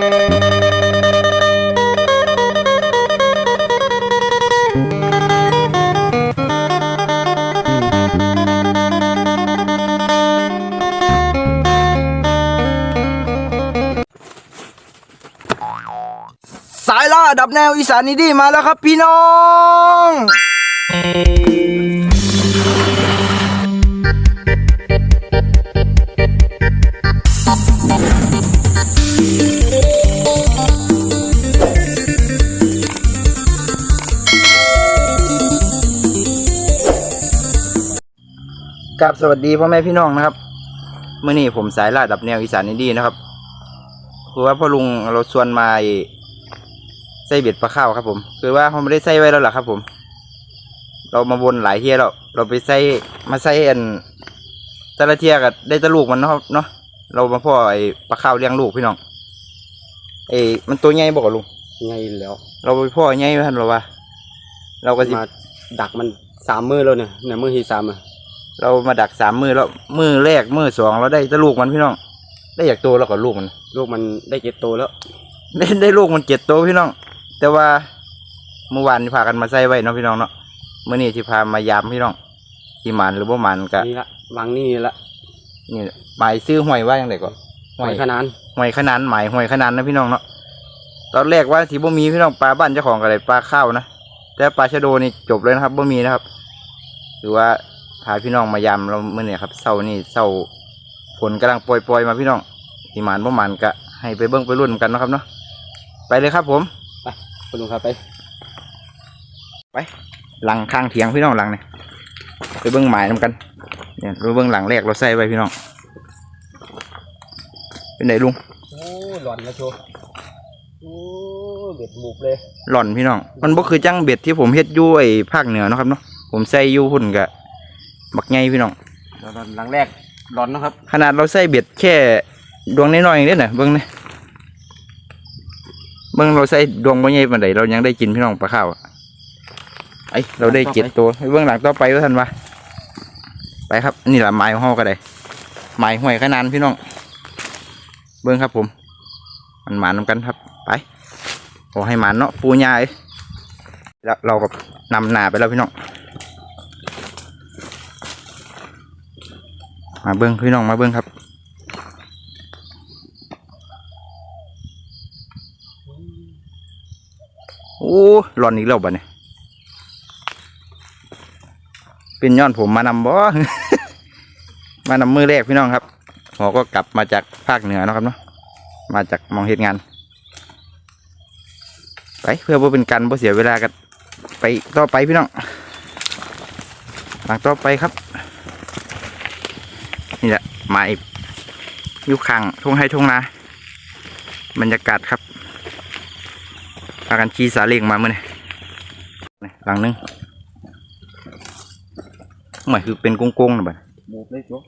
สายล่าดับแนวอีสานนี่ดีมาแล้วครับพี่น้อง กับสวัสดีพ่อแม่พี่น้องนะครับเมื่อนี้ผมสายล่าดับแนวอีสานนี่ดีนะครับคือว่าพ่อลุงเราชวนมาไอ้ใส่เบ็ดปลาข้าวครับ ผม คือว่าเขาไม่ได้ใส่ไว้แล้วล่ะครับ ผม เรามาวนหลายเที่ยแล้วเราไปใส่มาใส่อันแต่ละเที่ยก็ได้แตะลูกมันเนาะครับเนาะเรามาพ่อไอ้ปลาข้าวเลี้ยงลูกพี่น้องไอ้มันตัวใหญ่บอกกับลุงไงแล้ว เราไปพ่อใหญ่ท่านเราว่าเราก็สิมาดักมันสามมือแล้วเนี่ยเนี่ยมือที่สามอะ เรามาดักสามมือแล้วมือแรกมือสองเราได้แตะลูกมันพี่น้อง ได้อยากตัวแล้วก็ลูกมัน ลูกมันได้เจ็ดตัวแล้ว ได้ได้ลูกมันเจ็ดตัวพี่น้อง แต่ว่าเมื่อวานนี่พากันมาใส่ไว้เนาะพี่น้องเนาะเมื่อนี้ที่พามายามพี่น้องที่หมันหรือว่ามันกะนี่ละวางนี่ละนี่หมายซื้อหวยว่าอย่างไรก่อนหอยขนานหวยขนานหมายหวยขนานนะพี่น้องเนาะตอนแรกว่าที่บ่มีพี่น้องปลาบ้านเจ้าของกันเลยปลาข้าวนะแต่ปลาชะโดนี่จบเลยนะครับบ่มีนะครับ หรือว่า พาพี่น้องมายามเราเมื่อนี้ครับเศร้านี่เศร้าฝนกำลังปล่อยๆมาพี่น้องที่หมันบ่หมันกะให้ไปเบิ้งไปรุ่นกันเนาะครับเนาะไปเลยครับ ผมไปคุณลุงครับไป ไป หลังข้างเถียงพี่น้องหลังเนี่ยไปเบิ้งหมายนำกันเนี่ยเราเบิ้งหลังแรกเราใส่ไว้พี่น้องเป็นไหนลุงโอ้หลอนนะโชว์โอ้เบ็ดบุบเลย หล่อนพี่น้อง มันบ่คือจังเบ็ดที่ผมเฮ็ดอยู่ไอ้ภาคเหนือเนาะครับเนาะผมใส่อยู่หุ่นกะ บักไงพี่น้องหลอนหลังแรกหลอนนะครับ ขนาดเราใส่เบ็ดแค่ดวงน้อยๆอย่างนี้น่ะเบิ้งนี่เบิ้งเราใส่ดวงบ่ใหญ่ปานใดเรายังได้กินพี่น้องปลาข้าวอะไอยเราได้เจ็ดตัวไปเบิ้งหลังต่อไปว่าท่านวะไปครับ นี่แหละไม้ของเฮาก็ได้ไม้ห้วยขนานพี่น้อง เบิ้งครับผม มันหมานนำกันครับ ไปขอให้หมานเนาะปูยาเอ้ยแล้วเราก็นำหนาไปแล้วพี่น้อง มาเบิ้งพี่น้องมาเบิ้งครับโอ้หลอนอีกแล้วบ่เนี่ยเป็นย้อนผมมานำบ่ มานำมือแรกพี่น้องครับหอก็กลับมาจากภาคเหนือนะครับเนาะมาจากมองเหตุงาน ไปเพื่อบ่เป็นการบ่เสียเวลากัน ไปต่อไปพี่น้องหลังต่อไปครับ นี่แหละหมายอยู่ข้างทุ่งให้ทุ่งนาบรรยากาศครับพากันขี่สาเล้งมาเมื่อนี่นี่หลังหนึงหมายคือเป็นกงๆนะบัดบุบเลยโชว์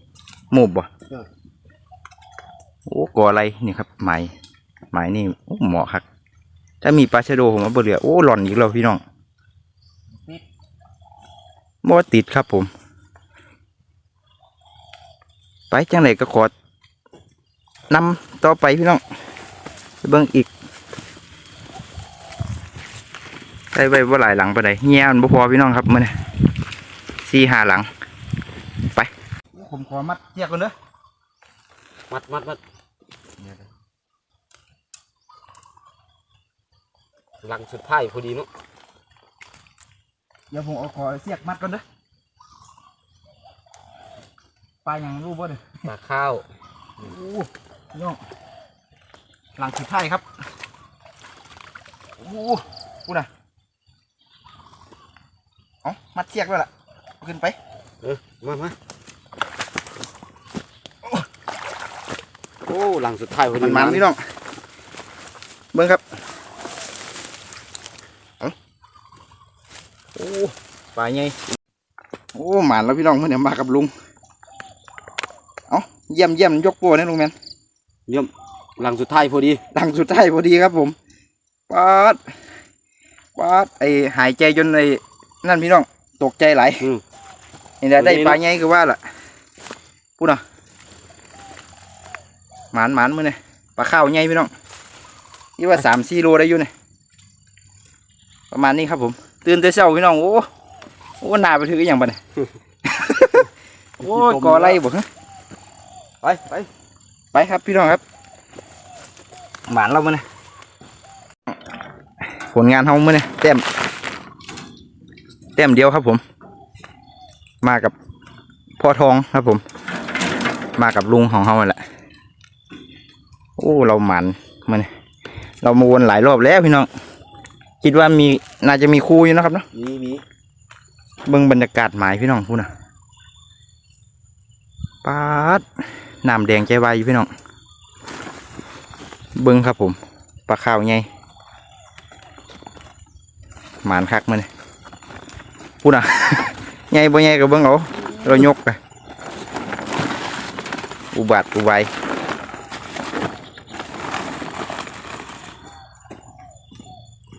หมูบบ่ใช่โอ้กออะไรนี่ครับหมายหมายนี่โอ้เหมาะครับถ้ามีปลาชะโดผมว่าเบเหลือโอ้หล่อนอีกแล้วพี่น้องบ่ติดครับผม ไปจังไหนก็ขอนำต่อไปพี่น้องไปเบิ่งอีกได้ไว้ว่าหลายหลังไปไหนใดเงี้ยมันบ่พอพี่น้องครับมื่อนี้สี่ห้าหลัง ไป ผมขอมัดเจียกก่อนเด้อมัดมัดมัดหลังสุดท้ายพอดีเนาะเดี๋ยวผมเอาขอเสียกมัดก่อนเด้อ ปลาอย่างรูปบ่เด้อปลาข้าวโอ้ย่องหลังสุดท้ายครับโอ้พูดนะเอามัดเสียกแล้วล่ะเอาขึ้นไป เออมามาโอ้หลังสุดท้ายพอดีมันมันพี่น้องเบิ้งครับเอาโอ้ปลาใหญ่โอ้หมานแล้วพี่น้องเมื่อเนี่ยมากับลุง เอาเยี่ยมเยี่ยมยกโป้เนี่ยลุงแมนเยี่ยมหลังสุดท้ายพอดีดังสุดท้ายพอดีครับผมปาดปาดไอหายใจจนไอนั่นพี่น้องตกใจไหลายอืมนี่แหละได้ตัวนี้ปลาเนอะใหญ่คือว่าล่ะพูดเนาะหมานหมานมือเนี่ยปลาข้าวใหญ่พี่น้องนี่ว่าสามสี่โลได้อยู่เนี่ยประมาณนี้ครับผม ตื่นแต่เช้าพี่น้องโอ้โอ้หนาไปถืออหย่างบัดเนี่ยโอ้ยก่อไรบ่ฮะ ไปไปไปครับพี่น้องครับหมานเรามื่อนี่ผลงานเฮามื่อนี่เต็มเต็มเดียวครับผม มากับพ่อทองครับผม มากับลุงของเฮานั่นแหละโอ้เราหมันมื่อนี่เรามาวนหลายรอบแล้วพี่น้องคิดว่ามีน่าจะมีครูอยู่นะครับเนาะมีมีเบิ่งบรรยากาศหมายพี่น้องพูดนะปาด น้ำแดงใจวายอยู่พี่น้องเบิ่งครับผมปลาข้าวไงหมานคักมันพูดนะไงบ่ไงก็เบิ่งเอาเรายกไปอุบัติอุบาย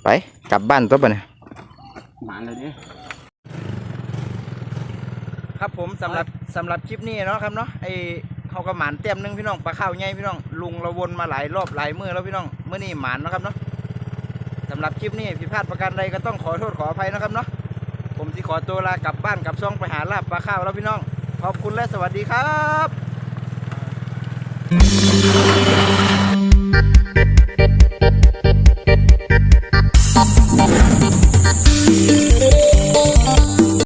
ไปกลับบ้านตัวปะเนี่ยหมานเลยเนี่ยครับผมสำหรับสำหรับคลิปนี้เนาะครับเนาะไอ เขาก็หมานเต็มนึงพี่น้องปลาข้าวไงพี่น้องลุงเราวนมาหลายรอบหลายมือแล้วพี่น้องเมื่อนี่หมานนะครับเนาะสำหรับคลิปนี้ผิดพลาดประการใดก็ต้องขอโทษขออภัยนะครับเนาะผมที่ขอตัวลากลับบ้านกับช่องไปหาลาบปลาข้าวแล้วพี่น้อง ขอบคุณและสวัสดีครับ